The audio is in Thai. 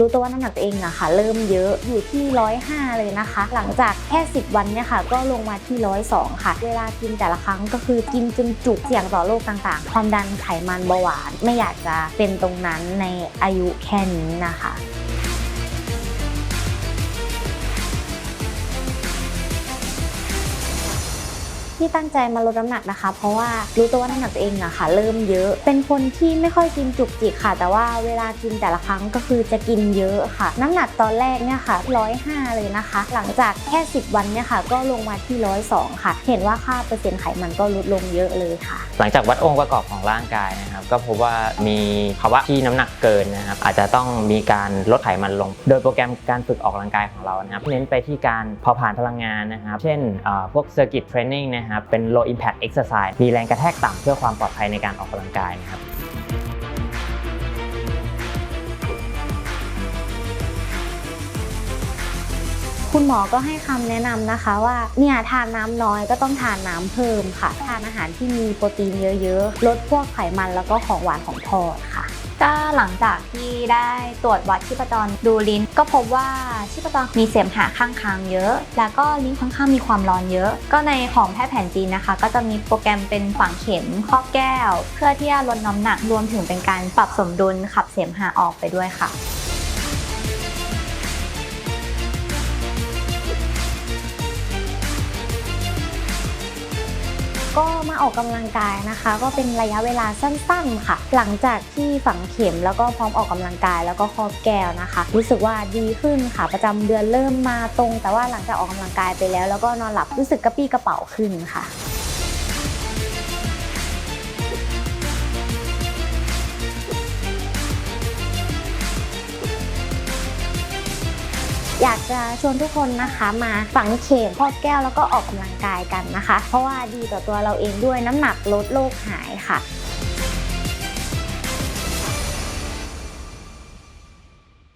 รู้ตัวว่าน้ำหนักตัวเองอะค่ะ เริ่มเยอะอยู่ที่105เลยนะคะ หลังจากแค่ 10 วันเนี่ยค่ะ ก็ลงมาที่102ค่ะ เวลากินแต่ละครั้งก็คือกินจนจุกเสี่ยงต่อโรคต่างๆ ความดันไขมันเบาหวาน ไม่อยากจะเป็นตรงนั้นในอายุแค่นี้นะคะ ที่ตั้งใจมาลดน้ำหนักนะคะ เพราะว่ารู้ตัวว่าน้ำหนักตัวเองอะค่ะ เริ่มเยอะ เป็นคนที่ไม่ค่อยกินจุกจิกค่ะ แต่ว่าเวลากินแต่ละครั้งก็คือจะกินเยอะค่ะ น้ำหนักตอนแรกเนี่ยค่ะ105เลยนะคะ หลังจากแค่ 10 วันเนี่ยค่ะ ก็ลงมาที่102ค่ะ เห็นว่าค่าเปอร์เซ็นต์ไขมันก็ลดลงเยอะเลยค่ะ หลังจากวัดองค์ประกอบของร่างกายนะครับก็พบว่ามีภาวะที่น้ำหนักเกินนะครับอาจจะต้องมีการลดไขมันลง โดยโปรแกรมการฝึกออกกำลังกายของเรานะครับเน้นไปที่การเผาผลาญพลังงานนะครับ เช่นพวก circuit training นะครับเป็น low impact exercise มีแรงกระแทกต่ำเพื่อความปลอดภัยในการออกกำลังกายนะครับคุณหมอก็ให้คำแนะนำนะคะว่าเนี่ยทานน้ำน้อยก็ต้องทานน้ำเพิ่มค่ะ ทานอาหารที่มีโปรตีนเยอะๆ ลดพวกไขมันแล้วก็ของหวานของทอดค่ะ ก็หลังจากที่ได้ตรวจวัดชีพจรดูลิ้น ก็พบว่าชีพจรมีเสมหะข้างค้างเยอะ แล้วก็ลิ้นค่อนข้างมีความร้อนเยอะ ก็ในของแพทย์แผนจีนนะคะ ก็จะมีโปรแกรมเป็นฝังเข็มข้อแก้ว เพื่อที่จะลดน้ำหนักรวมถึงเป็นการปรับสมดุลขับเสมหะออกไปด้วยค่ะ ก็มาออกกำลังกายนะคะ ก็เป็นระยะเวลาสั้นๆค่ะ หลังจากที่ฝังเข็มแล้วก็พร้อมออกกำลังกาย แล้วก็ครอบแก้วนะคะ รู้สึกว่าดีขึ้นค่ะ ประจำเดือนเริ่มมาตรง แต่ว่าหลังจากออกกำลังกายไปแล้ว แล้วก็นอนหลับรู้สึกกระปี้กระเป๋าขึ้นค่ะ อยากจะชวนทุกคนนะคะมาฝังเข็มครอแก้วแล้วก็ออกกำลังกายกันนะคะ เพราะว่าดีต่อตัวเราเองด้วยน้ำหนักลดโรคหายค่ะ